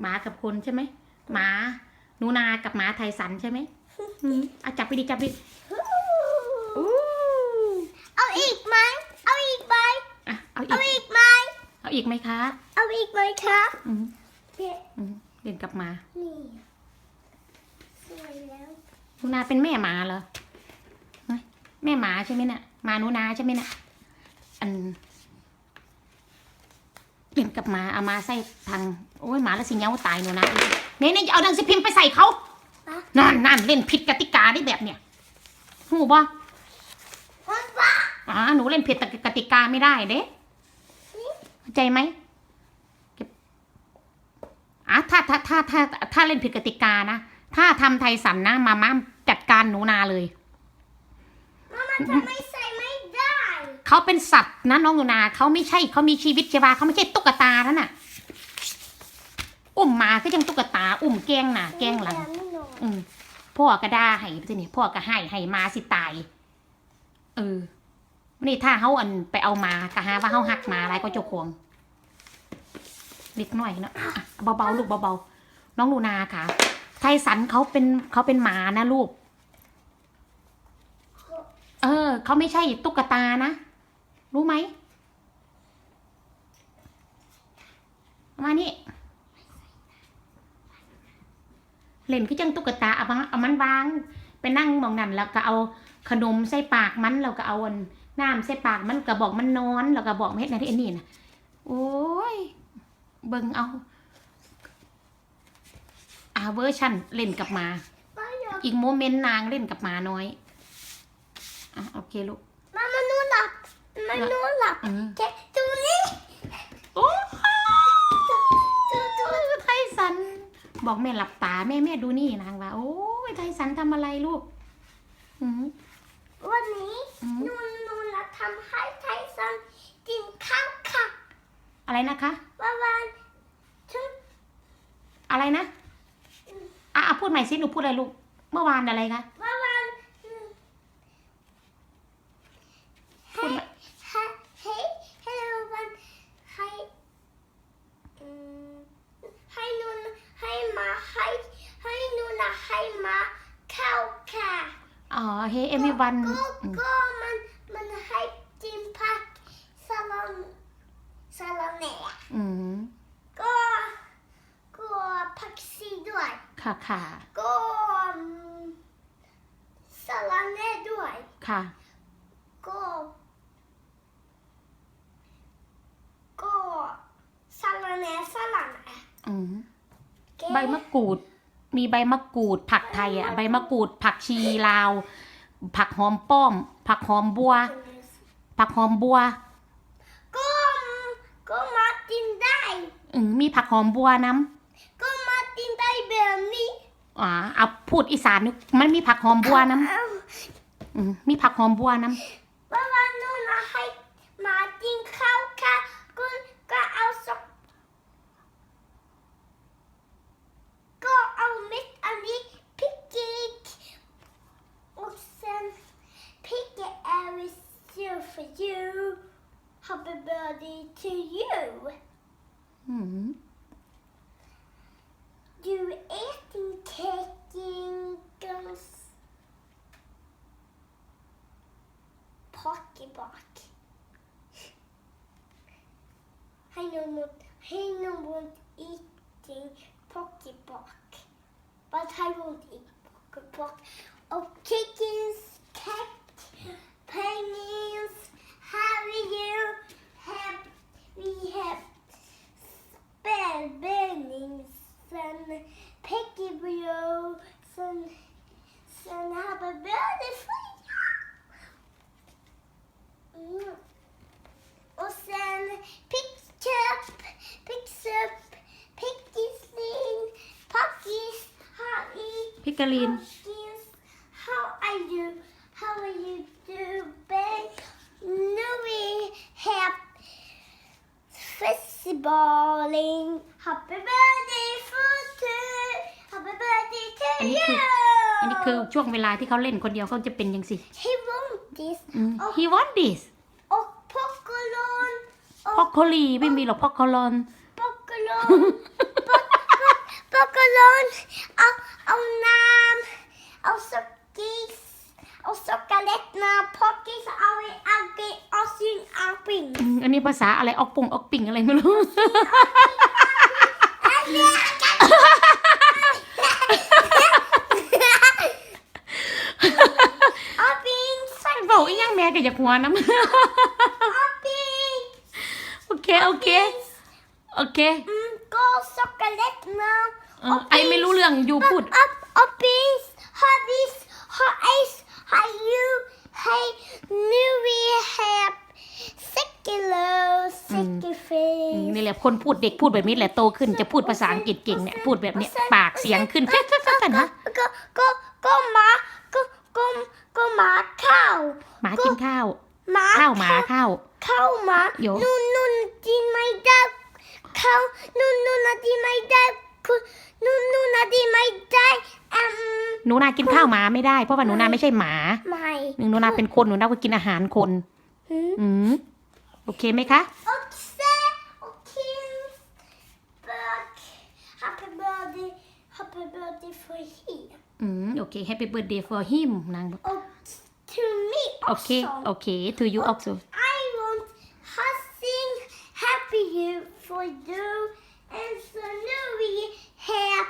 หมากับคนใช่ไหมหมาหนูนากับหมาไทยสันใช่ไหมอืมอะจับไปดิจับไปดิอู้เอาอีกไหมเอาอีกไหมอะเอาอีเอากอีกไหมเอาอีกไหมคะเอาอีกไหมคะอืมเนี่ยอืมเล่นกับหมานี่สวยแล้วหนูนาเป็นแม่หมาเหรอฮะแม่หมาใช่ไหมน่ะหมาหนูนาใช่ไหมน่ะอันเล่นกับหมาเอามาใส่ทาง โอ้ยหมาแล้วสิเหงาตายหนูนะเนี่ยเนี่ยเอาดังสิพิมพ์ไปใส่เขาอะนั่นนั่นเล่นผิดกติกาได้แบบเนี้ยหูบ่พ่อป้าอ่าหนูเล่นผิดกติกาไม่ได้เด้เข้าใจไหมเก็บอะถ้าถ้าถ้าถ้าถ้าเล่นผิดกติกานะ ถ้าทำไทยสันนะมาม่าจัดการหนูนาเลยมามันทำไมใส่ไม่ได้ เขาเป็นสัตว์นะน้องหนูนาเขาไม่ใช่เขามีชีวิตชีวาเขาไม่ใช่ตุ๊กตาท่านน่ะ อุ้มหมาก็ยังตุ๊กตา อุ้มแกล้งหนาแกล้งหลังไม่นอนอืมพ่อก็ด่าให้ไปสินี่พ่อก็ให้ให้มาสิตาย เออนี่ถ้าเขาอันไปเอามากะหาว่าเขาหักหมาอะไรก็เจ้าของเล็กน้อยเนาะอะเบาๆลูกเบาๆน้องลูนาค่ะ ไทสันเขาเป็นเขาเป็นหมานะลูก เออเขาไม่ใช่ตุ๊กตานะ รู้ไหมมานี่ เล่นคือจังตุ๊กตาเอามาเอามันวาง ไปนั่งมองนั่นแล้วก็เอาขนมใส่ปากมันแล้วก็เอาอันน้ำใส่ปากมันก็บอกมันนอนแล้วก็บอกไม่เห็นอะไรที่นี่นะโอ้ยเบิ่งเอาอาเวอร์ชันเล่นกับหมาป้าอยากอีกโมเมนต์นางเล่นกับหมาน้อยอะโอเคลูกมามานูหลับมานูหลับอืมแกดูนี่โอ้ ดูดู ไทสัน บอกแม่หลับตาแม่แม่ดูนี่นางว่า โอ้ยไทสันทำอะไรลูกอืมวันนี้อืมนูนูนะทำให้ไทซันกินข้าวค่ะ อะไรนะคะวันวันฉันอะไรนะอะอะพูดใหม่สิหนูพูดอะไรลูก เมื่อวานอะไรคะวันวันอืม พูดใหม่ ให้ให้ให้วันให้อืมให้นูนให้มาให้ให้นูนะให้มาข้าวค่ะ อ๋อเฮเอมิวันก็ก็มันมันให้จิมผักสลัมสลัมเน่อืมก็ก็ผักชีด้วยค่ะค่ะก็อืมสลัมเน่ด้วยค่ะก็ก็สลัมเน่สลัมเน่อืมแกใบมะกรูดมีใบมะกรูดผักไทยอะใบมะกรูดผักชีลาว ผักหอมป้อม ผักหอมบัว ผักหอมบัว ก็ก็มากินได้อืมมีผักหอมบัวน้ก็มากินได้แบบนี้ำอ๋อเอาพูดอีสานนึกมันมีผักหอมบัวน้เอ้าำอืมมีผักหอมบัวน้ว่ happy birthday to you. Mm. Du äter kekingens pocketbock. I don't want, I don't want eating pocketbock, but I won't eat pocketbock of oh, chickens, kept, pennies. güzel benimsin. Peki biliyorsun sen hava böyle fırla. O sen pek çöp, pek çöp, pek gizlin, pak giz, hai. Festivaling. Happy birthday for two. Happy birthday to อันนี้ you. คืออันนี้คือช่วงเวลาที่เขาเล่นคนเดียวเขาจะเป็นยังสิ He want this. อืม he want this Och popcorn. พอกโคลีไม่มีหรอกพอกโคลอน Popcorn. Popcorn. melon, au, au nam, au sockis, au sockaletna, pockis, au i agge, au syn aping. อืมอันนี้ภาษาอะไรออกปงออกปิ่งอะไรไม่รู้ Aping, บอกอีกยังแม่ก็อยากหัวน้ำ aping. โอเคโอเคโอเค Mm, go sockaletna. เออไอไม่รู้เรื่องอยู่พูด Up, uppies, hobbies, อืม face. นี่แหละคนพูดเด็กพูดแบบนี้แหละโตขึ้นจะพูดภาษาอังกฤษเก่งเนี่ยพูดแบบเนี้ยปากเสียงขึ้นแค่แค่แค่นะ Go, go, go, ma, go, go, go, ma, cow. หมากินข้าว Ma, ข้าวหมาข้าว cow, ma. Yo. No, no, di my dad. Cow, no, no, not di my dad. Co- No, no, not di my dad. Um, หนูนากินข้าวหมาไม่ได้เพราะว่าหนูนาไม่ใช่หมา my. หนึ่งหนูนาเป็นคนหนูนาก็กินอาหารคน Hmm? อืมโอเคไหมคะ Oxe for him. อืมโอเค Happy birthday for him นางบอก Och to me โอเค också. โอเค to you also I want husting happy you for you and so nu we have